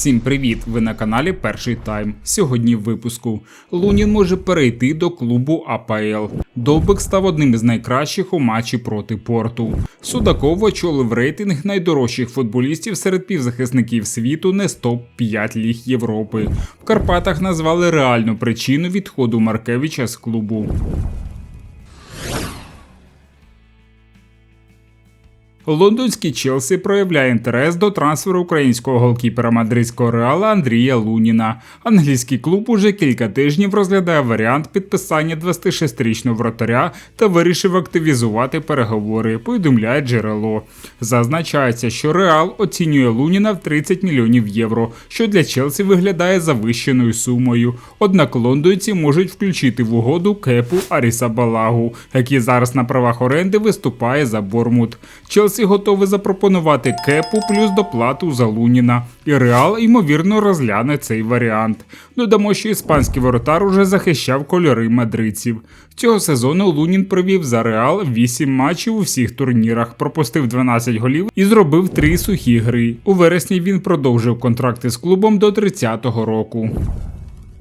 Всім привіт! Ви на каналі Перший Тайм. Сьогодні в випуску Лунін може перейти до клубу АПЛ. Довбик став одним із найкращих у матчі проти порту. Судаков очолив рейтинг найдорожчих футболістів серед півзахисників світу не з топ-5 ліг Європи. В Карпатах назвали реальну причину відходу Маркевича з клубу. Лондонський Челсі проявляє інтерес до трансферу українського голкіпера мадридського реала Андрія Луніна. Англійський клуб уже кілька тижнів розглядає варіант підписання 26-річного вратаря та вирішив активізувати переговори. Повідомляє джерело. Зазначається, що Реал оцінює Луніна в 30 мільйонів євро, що для Челсі виглядає завищеною сумою. Однак лондонці можуть включити в угоду кепу Аріса Балагу, який зараз на правах оренди виступає за Бормут. Челсі готовий запропонувати кепу плюс доплату за Луніна, і Реал ймовірно розгляне цей варіант. Додамо, що іспанський воротар уже захищав кольори мадридців. Цього сезону Лунін провів за Реал 8 матчів у всіх турнірах, пропустив 12 голів і зробив 3 сухі гри. У вересні він продовжив контракти з клубом до 30-го року.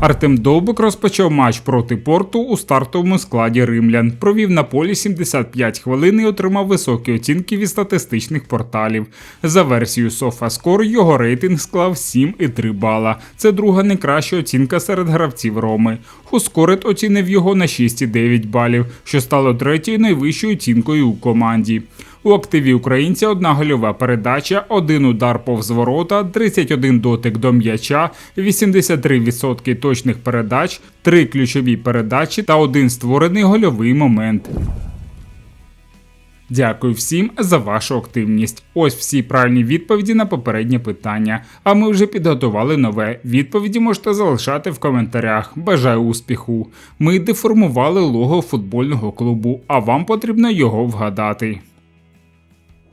Артем Довбик розпочав матч проти порту у стартовому складі римлян. Провів на полі 75 хвилин і отримав високі оцінки від статистичних порталів. За версією SofaScore його рейтинг склав 7,3 бала. Це друга найкраща оцінка серед гравців Роми. Хускорет оцінив його на 6,9 балів, що стало третьою найвищою оцінкою у команді. У активі українця одна гольова передача, один удар повз ворота, 31 дотик до м'яча, 83% точних передач, 3 ключові передачі та один створений гольовий момент. Дякую всім за вашу активність. Ось всі правильні відповіді на попереднє питання. А ми вже підготували нове. Відповіді можете залишати в коментарях. Бажаю успіху. Ми деформували лого футбольного клубу, а вам потрібно його вгадати.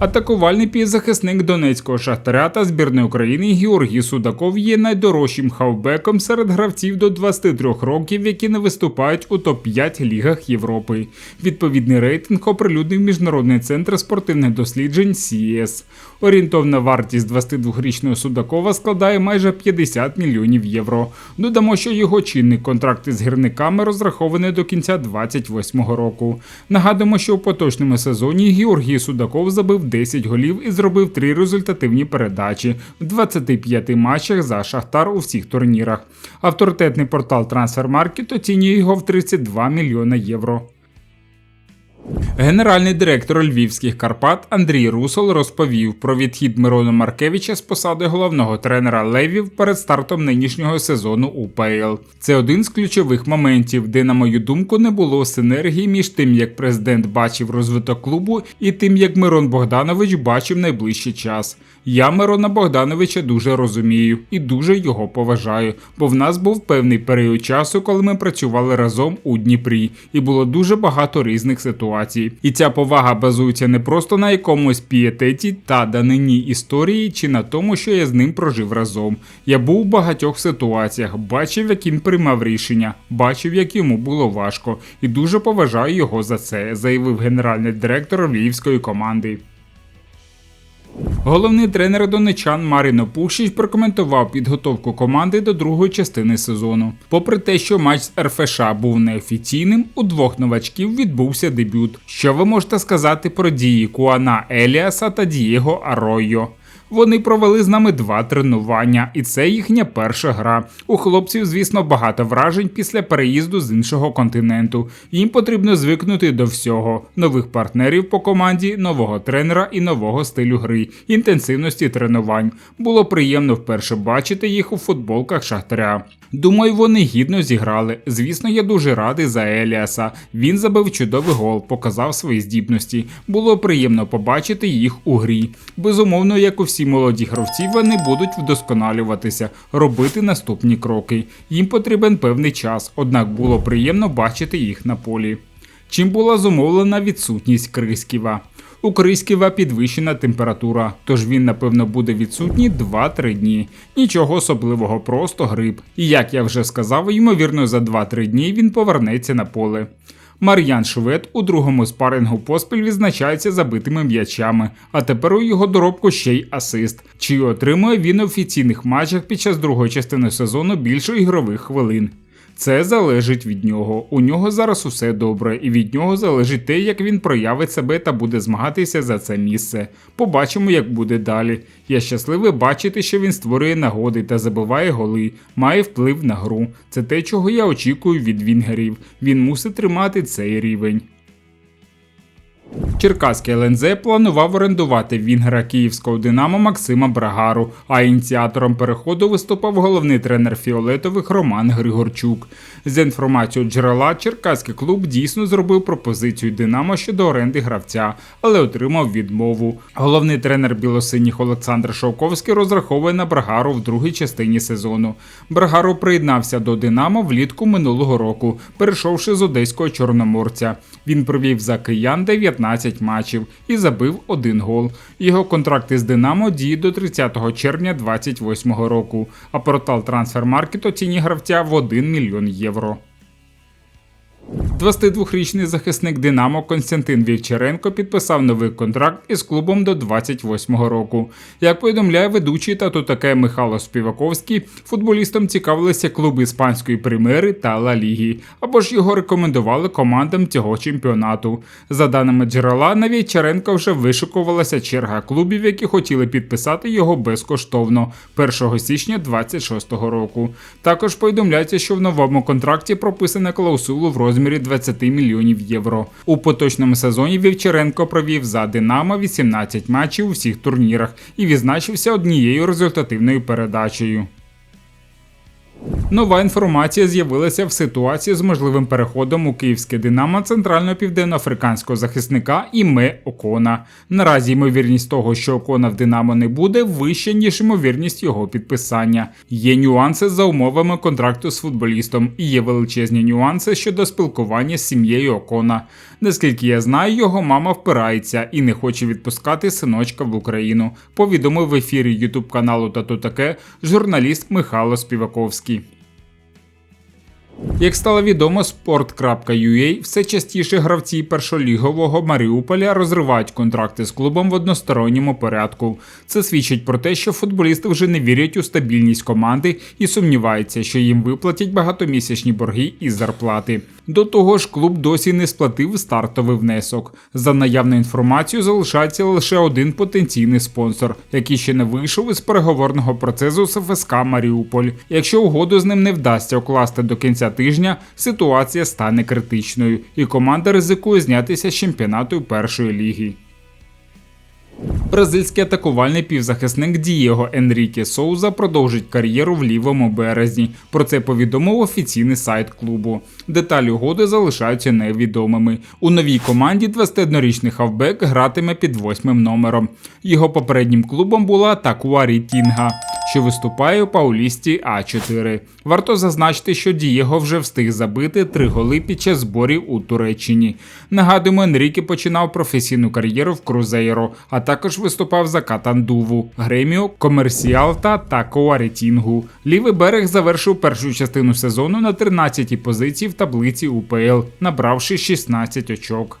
Атакувальний півзахисник Донецького шахтаря та збірної України Георгій Судаков є найдорожчим хавбеком серед гравців до 23 років, які не виступають у топ-5 лігах Європи. Відповідний рейтинг оприлюднив Міжнародний центр спортивних досліджень CES. Орієнтовна вартість 22-річного Судакова складає майже 50 мільйонів євро. Додамо, що його чинний контракт із гірниками розрахований до кінця 2028 року. Нагадуємо, що у поточному сезоні Георгій Судаков забив 10 голів і зробив 3 результативні передачі в 25 матчах за Шахтар у всіх турнірах. Авторитетний портал Transfermarkt оцінює його в 32 мільйона євро. Генеральний директор Львівських Карпат Андрій Русол розповів про відхід Мирона Маркевича з посади головного тренера Левів перед стартом нинішнього сезону УПЛ. Це один з ключових моментів, де, на мою думку, не було синергії між тим, як президент бачив розвиток клубу, і тим, як Мирон Богданович бачив найближчий час. Я Мирона Богдановича дуже розумію і дуже його поважаю, бо в нас був певний період часу, коли ми працювали разом у Дніпрі, і було дуже багато різних ситуацій. І ця повага базується не просто на якомусь пієтеті та данині історії, чи на тому, що я з ним прожив разом. Я був у багатьох ситуаціях, бачив, як він приймав рішення, бачив, як йому було важко, і дуже поважаю його за це, заявив генеральний директор львівської команди. Головний тренер донечан Маріно Пушіч прокоментував підготовку команди до другої частини сезону. Попри те, що матч з РФШ був неофіційним, у двох новачків відбувся дебют. Що ви можете сказати про дії Куана Еліаса та Дієго Аройо? Вони провели з нами два тренування, і це їхня перша гра. У хлопців, звісно, багато вражень після переїзду з іншого континенту. Їм потрібно звикнути до всього: нових партнерів по команді, нового тренера і нового стилю гри, інтенсивності тренувань. Було приємно вперше бачити їх у футболках Шахтаря. Думаю, вони гідно зіграли. Звісно, я дуже радий за Еліаса. Він забив чудовий гол, показав свої здібності. Було приємно побачити їх у грі. Безумовно, як у всі молоді гравці, вони будуть вдосконалюватися, робити наступні кроки. Їм потрібен певний час, однак було приємно бачити їх на полі. чим була зумовлена відсутність Криськіва. У Криськіва підвищена температура, тож він, напевно, буде відсутній 2-3 дні. Нічого особливого, просто грип. І як я вже сказав, ймовірно, за 2-3 дні він повернеться на поле. Мар'ян Швед у другому спарингу поспіль відзначається забитими м'ячами, а тепер у його доробку ще й асист, чий отримує він у офіційних матчах під час другої частини сезону більше ігрових хвилин. Це залежить від нього. У нього зараз усе добре, і від нього залежить те, як він проявить себе та буде змагатися за це місце. Побачимо, як буде далі. Я щасливий бачити, що він створює нагоди та забиває голи, має вплив на гру. Це те, чого я очікую від вінгерів. Він мусить тримати цей рівень. Черкаський ЛНЗ планував орендувати вінгера київського Динамо Максима Брагару, а ініціатором переходу виступав головний тренер фіолетових Роман Григорчук. За інформацією джерела, черкаський клуб дійсно зробив пропозицію Динамо щодо оренди гравця, але отримав відмову. Головний тренер білосиніх Олександр Шовковський розраховує на Брагару в другій частині сезону. Брагару приєднався до Динамо влітку минулого року, перейшовши з одеського чорноморця. Він провів за киян 19 матчів і забив один гол. Його контракт із Динамо діє до 30 червня 2028 року, а портал Трансфермаркет оціні гравця в 1 мільйон євро. 22-річний захисник Динамо Константин Вівчаренко підписав новий контракт із клубом до 28-го року. Як повідомляє ведучий тату таке Михайло Співаковський, футболістом цікавилися клуби іспанської прем'єри та Ла Ліги, або ж його рекомендували командам цього чемпіонату. За даними джерела, на Вівчаренка вже вишикувалася черга клубів, які хотіли підписати його безкоштовно 1 січня 26-го року. Також повідомляється, що в новому контракті прописана клаусулу в розмірі 20 мільйонів євро. У поточному сезоні Вівчаренко провів за Динамо 18 матчів у всіх турнірах і відзначився однією результативною передачею. Нова інформація з'явилася в ситуації з можливим переходом у київське Динамо центрального південноафриканського захисника Іме Окона. Наразі ймовірність того, що Окона в Динамо не буде, вища, ніж ймовірність його підписання. Є нюанси за умовами контракту з футболістом і є величезні нюанси щодо спілкування з сім'єю Окона. Наскільки я знаю, його мама впирається і не хоче відпускати синочка в Україну. Повідомив в ефірі Ютуб каналу Тату таке журналіст Михайло Співаковський. Римський. Як стало відомо, sport.ua все частіше гравці першолігового Маріуполя розривають контракти з клубом в односторонньому порядку. Це свідчить про те, що футболісти вже не вірять у стабільність команди і сумніваються, що їм виплатять багатомісячні борги із зарплати. До того ж, клуб досі не сплатив стартовий внесок. За наявною інформацією залишається лише один потенційний спонсор, який ще не вийшов із переговорного процесу з ФСК Маріуполь. Якщо угоду з ним не вдасться укласти до тижня, ситуація стане критичною, і команда ризикує знятися з чемпіонату першої ліги. Бразильський атакувальний півзахисник Дієго Енріке Соуза продовжить кар'єру в лівому березні. Про це повідомив офіційний сайт клубу. Деталі угоди залишаються невідомими. У новій команді 21-річний хавбек гратиме під восьмим номером. Його попереднім клубом була Такуарі Тінга що виступає у Паулісті А4. Варто зазначити, що Дієго вже встиг забити три голи під час зборів у Туреччині. Нагадуємо, Енріке починав професійну кар'єру в Крузейро, а також виступав за Катандуву, Греміо, Комерсіалта та Коарітінгу. Лівий берег завершив першу частину сезону на 13-й позиції в таблиці УПЛ, набравши 16 очок.